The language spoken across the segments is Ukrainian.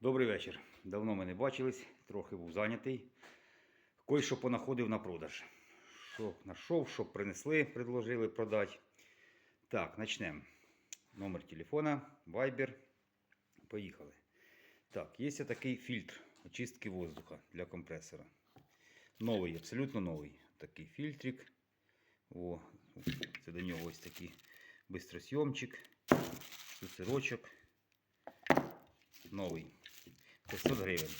Добрий вечір. Давно ми не бачились, трохи був зайнятий. Кой що понаходив на продаж. Що знайшов, що принесли, предложили продати. Так, почнемо. Номер телефона, Viber. Поїхали. Так, є такий фільтр очистки воздуха для компресора. Новий, абсолютно новий. Такий фільтрик. О, це до нього ось такий бистросйомчик, штуцерочок. Новий. 500 гривень.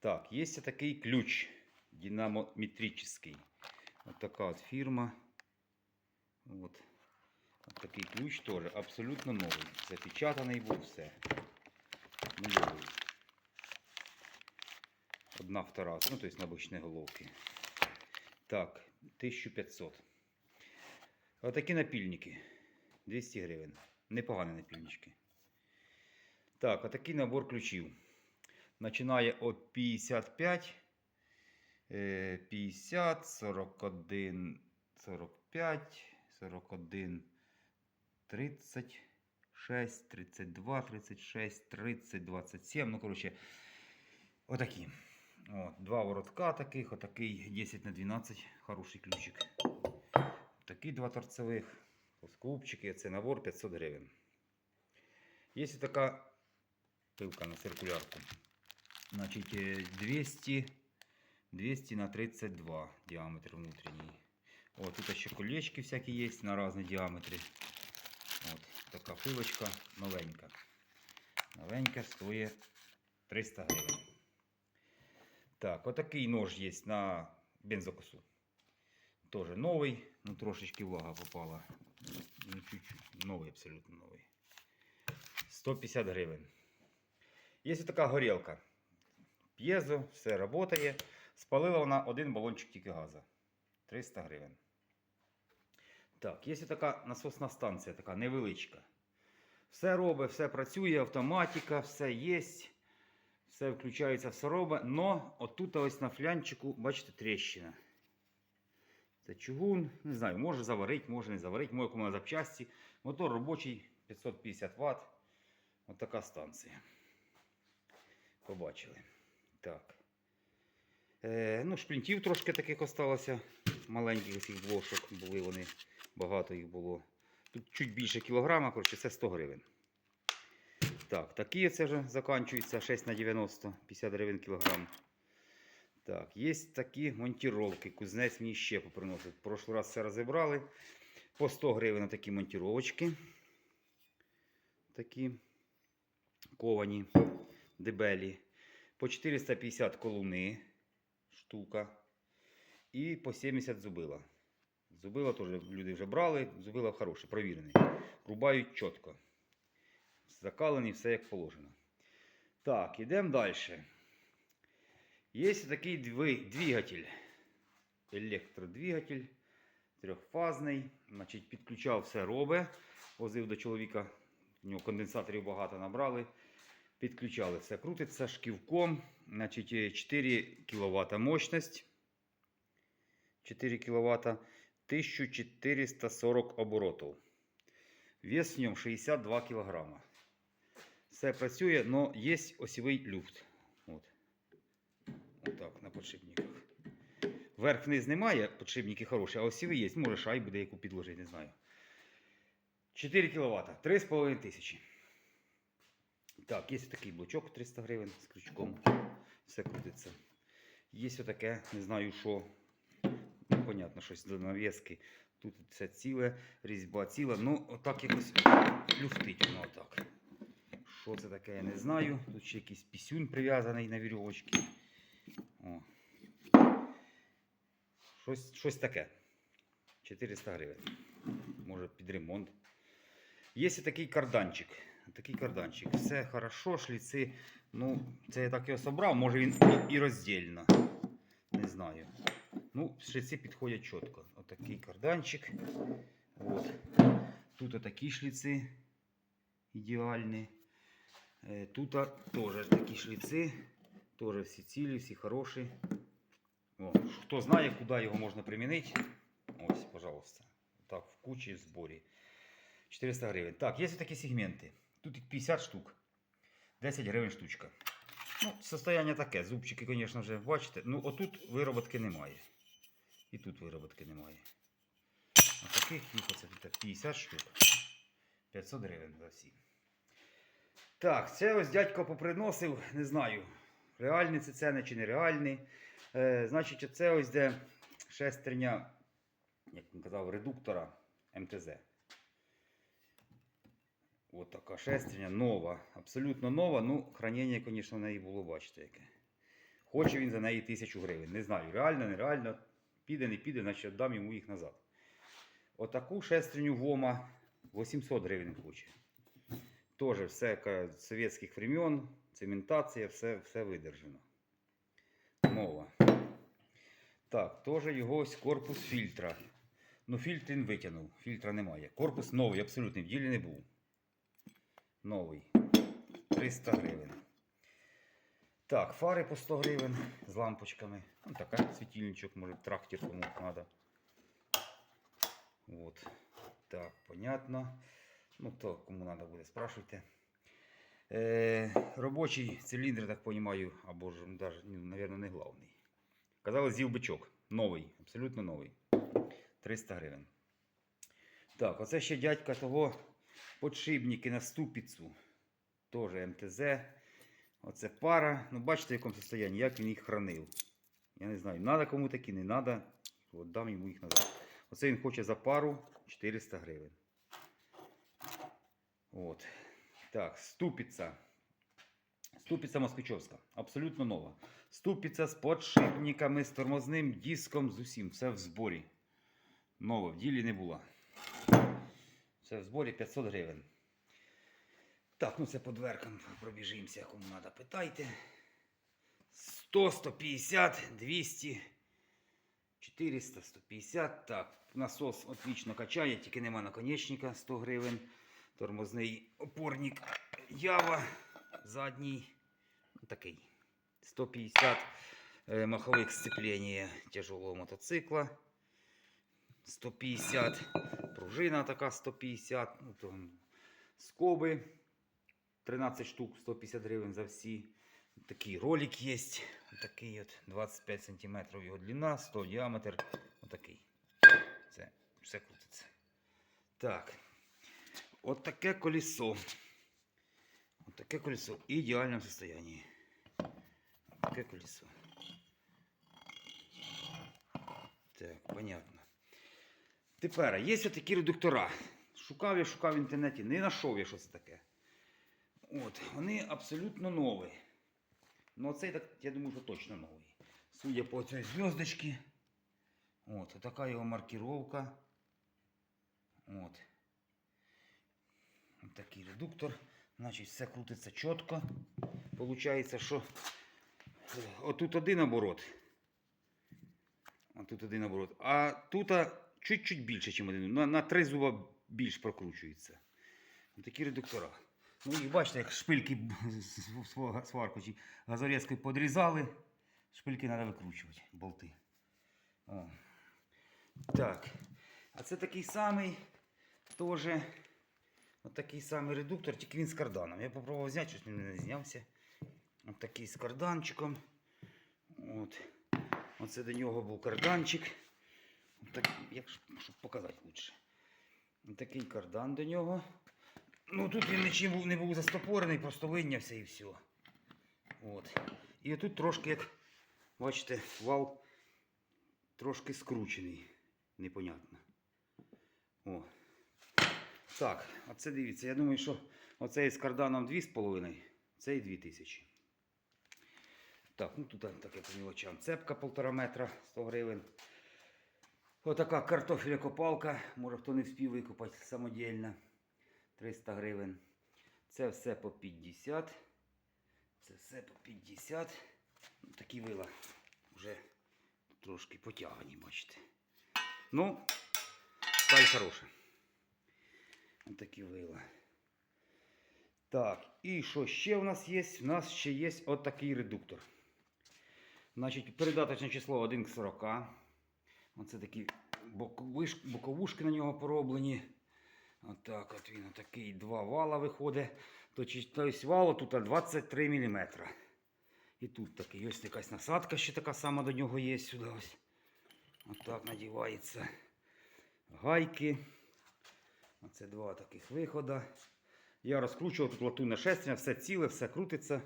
Так, є такий ключ динамометрический. Вот така от фірма. Вот. От такий ключ теж абсолютно новий. Запечатаний був все. Нульовий. Одна втора. Ну, то есть на бочні головки. Так, 1500. Отакі напільники. 200 гривень. Непогані напільнички. Так, отакий набор ключів. Починає від 55, е, 50, 41, 45, 41, 36, 32, 36, 30, 27. Ну, коротше, отакі. О, два воротка таких, отакий 10 на 12, хороший ключик. Такі два торцевих, плоскоубчики, це набор 500 гривень. Є така пилка на циркулярку. Значить, е, 200, 200 на 32 діаметр внутрішній. О, тут ще колечки всякі є на різні діаметри. От, така пилочка новенька. Новенька стоїть 300 гривень. Так, отакий нож є на бензокосу. Тоже новий, ну трошечки влага попала. Ну, чуть-чуть. Новий, абсолютно новий. 150 гривень. Є така горілка. П'єзо, все працює. Спалила вона один балончик тільки газу. 300 гривень. Так, є така насосна станція, така невеличка. Все робить, все працює, автоматика, все є. Все включається, все робить. Но отут ось на флянчику, бачите, тріщина. Це чугун, не знаю, може заварити, може не заварити, може кому на запчасті. Мотор робочий 550 Вт. Ось така станція. Побачили. Так. Е, ну, шплінтів трошки таких осталося. Маленьких цих блошок були вони, багато їх було. Тут чуть більше кілограма, коротше, це 100 гривень. Так, такі це вже закінчуються 6 на 90, 50 гривень кілограм. Так, є такі монтіровки. Кузнець мені ще поприносить. Прошлий раз все розібрали. По 100 гривень такі монтіровочки. Такі ковані, дебелі. По 450 колуни штука. І по 70 зубила. Зубила теж люди вже брали. Зубила хороший, провірений. Рубають чітко. Закалені, все як положено. Так, йдемо далі. Є такий двигатель. Електродвигатель. Трьохфазний. Значить, підключав все робе. Возив до чоловіка. У нього конденсаторів багато набрали. Підключали все. Крутиться шківком. Значить, е, 4 кВт мощність. 4 кВт. 1440 оборотів. Вес в ньому 62 кг. Все працює, але є осьовий люфт. От. Отак, на подшипниках. Верх-вниз немає, подшипники хороші, а осіві є. Може шайбу деяку підложити, не знаю. 4 кВт, 3,5 тисячі. Так, є такий блочок 300 гривень з крючком. Все крутиться. Є таке, не знаю що. Ну, понятно, щось до нав'язки. Тут все ціле, різьба ціла. Ну, отак якось люфтить воно отак. Що це таке, я не знаю. Тут ще якийсь пісюн прив'язаний на вірьовочці. О. Щось, щось таке. 400 гривень. Може під ремонт. Є такий карданчик. Такий карданчик. Все хорошо, шліци. Ну, це я так його собрав, може він і, і роздільно. Не знаю. Ну, шліци підходять чітко. Отакий карданчик. От. Тут отакі шліци ідеальні. Е, Тут а, теж такі шліци. Теж всі цілі, всі хороші. О, хто знає, куди його можна примінити. Ось, пожалуйста. Так, в кучі, в зборі. 400 гривень. Так, є такі сегменти. Тут їх 50 штук. 10 гривень штучка. Ну, состояння таке. Зубчики, звісно, вже бачите. Ну, отут вироботки немає. І тут вироботки немає. А таких їх оце тут 50 штук. 500 гривень за всі. Так, це ось дядько поприносив, не знаю, реальні це ціни чи нереальні. Е, значить, це ось де шестерня, як він казав, редуктора МТЗ. От така шестерня нова, абсолютно нова. Ну, хранення, звісно, в неї було, бачите, яке. Хоче він за неї тисячу гривень. Не знаю, реально, нереально. Піде, не піде, значить дам йому їх назад. Отаку шестерню ВОМа 800 гривень хоче. Тоже все з совєтських времен, цементація, все, все видержано. Нова. Так, теж його ось корпус фільтра. Ну, фільтр він витягнув, фільтра немає. Корпус новий, абсолютно, в ділі не був. Новий. 300 гривень. Так, фари по 100 гривень з лампочками. Ну, така світильничок, може, трактор кому треба. Вот. Так, понятно. Ну, то кому треба буде, спрашивайте. Е, робочий циліндр, так розумію, або ж, даже, ну, наверное, не главний. Казали, з'їв. Новий, абсолютно новий. 300 гривень. Так, оце ще дядька того подшипники на ступицю. Теж МТЗ. Оце пара. Ну, бачите, в якому стані, як він їх хранив. Я не знаю, надо кому такі, не надо. От дам йому їх назад. Оце він хоче за пару 400 гривень. От. Так, ступиця. Ступиця москвичовська. Абсолютно нова. Ступиця з подшипниками, з тормозним диском, з усім. Все в зборі. Нова, в ділі не була. Все в зборі 500 гривень. Так, ну це по дверкам пробіжимося, кому треба, питайте. 100, 150, 200, 400, 150. Так, насос отлично качає, тільки нема наконечника 100 гривень. Тормозний опорник Ява задній. Ну, Такий. 150 е, махових сцеплення тяжелого мотоцикла. 150. Пружина така 150. Ну, то, скоби 13 штук 150 гривень за всі. Такий ролик є. Такий от 25 см його длина, 100 діаметр. Отакий. Це все крутиться. Так. От таке колесо. От таке колесо в ідеальному состоянии. Таке колесо. Так, понятно. Тепер є такі редуктора. Шукав я, шукав в інтернеті, не знайшов я, що це таке. От, вони абсолютно нові. Ну, цей, так, я думаю, що точно новий. Судя по цій зв'язочці. От, така його маркировка. От. Такий редуктор. Значить, все крутиться чітко. Получається, що отут один оборот. Отут один оборот. А тут чуть-чуть більше, ніж один. На, на три зуба більш прокручується. Такі редуктора. Ну, їх бачите, як шпильки сварку чи газорізкою подрізали. Шпильки треба викручувати, болти. О. Так. А це такий самий теж. Такий самий редуктор, тільки він з карданом. Я попробував зняти, щось він не знявся. Ось такий з карданчиком. От. Оце до нього був карданчик. Так, як, щоб показати лучше. Такий кардан до нього. Ну тут він нічим не був застопорений, просто вийнявся і все. От. І тут трошки, як бачите, вал трошки скручений. Непонятно. О. Так, а дивіться, я думаю, що оцей з карданом 2,5, цей 2000. Так, ну тут таке по мілочам. Цепка 1,5 метра, 100 гривень. Отака картофелькопалка, може хто не встиг викопати самодільно. 300 гривень. Це все по 50. Це все по 50. Ну, Такі вила вже трошки потягані, бачите. Ну, сталь хороша. Ось такі вила. Так, і що ще в нас є? У нас ще є отакий редуктор. Значить, передаточне число 1 к 40. Оце такі боковушки на нього пороблені. Отак от він отакий два вала виходить. Тобто вало тут 23 мм. І тут такий, ось якась насадка ще така сама до нього є сюди ось. Отак надівається. Гайки. Оце два таких виходи. Я розкручував тут латунне шестерня, все ціле, все крутиться.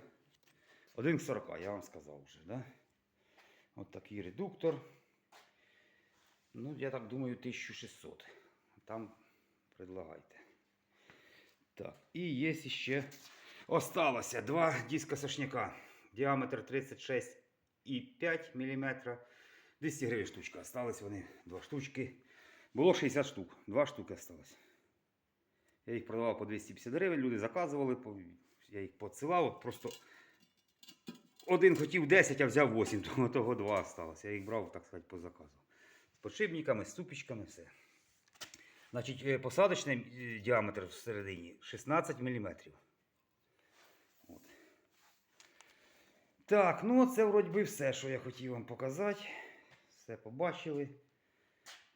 1 к 40, я вам сказав вже. Да? От такий редуктор. Ну, я так думаю, 1600. Там предлагайте. Так, і є ще осталося два диска сошняка. Діаметр 36,5 мм. 200 гривень штучка. Остались вони два штучки. Було 60 штук. Два штуки осталось. Я їх продавав по 250 гривень, люди заказували, я їх подсилав. Просто один хотів 10, а взяв 8, того, того два осталось. Я їх брав, так сказати, по заказу. Подшипниками, ступічками, все. Значить, е, посадочний е, діаметр всередині 16 мм. От. Так, ну це вроді би все, що я хотів вам показати. Все побачили.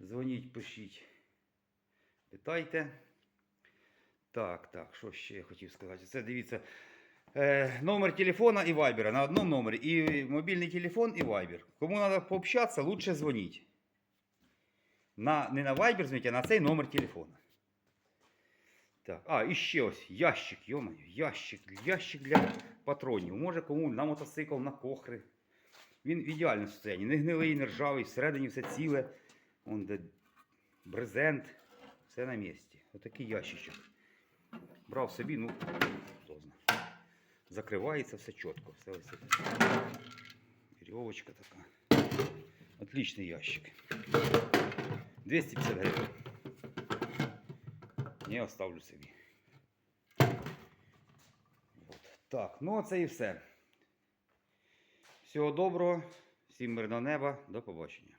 Дзвоніть, пишіть, питайте. Так, так, що ще я хотів сказати? Це дивіться. Е, номер телефона і вайбера на одному номері. І мобільний телефон, і вайбер. Кому треба пообщатися, лучше дзвоніть. На, не на вайбер дзвоніть, а на цей номер телефона. Так, а, і ще ось ящик, йомаю, ящик, ящик для патронів. Може кому на мотоцикл, на кохри. Він в ідеальному стані. Не гнилий, не ржавий, всередині все ціле. Вон де брезент, все на місці. Отакий ящичок. Брав собі, ну, хто знає. Закривається все чітко. Все ось. Вірьовочка така. Отличний ящик. 250 гривень. Я оставлю собі. От. Так, ну це і все. Всього доброго, всім мирного неба, до побачення.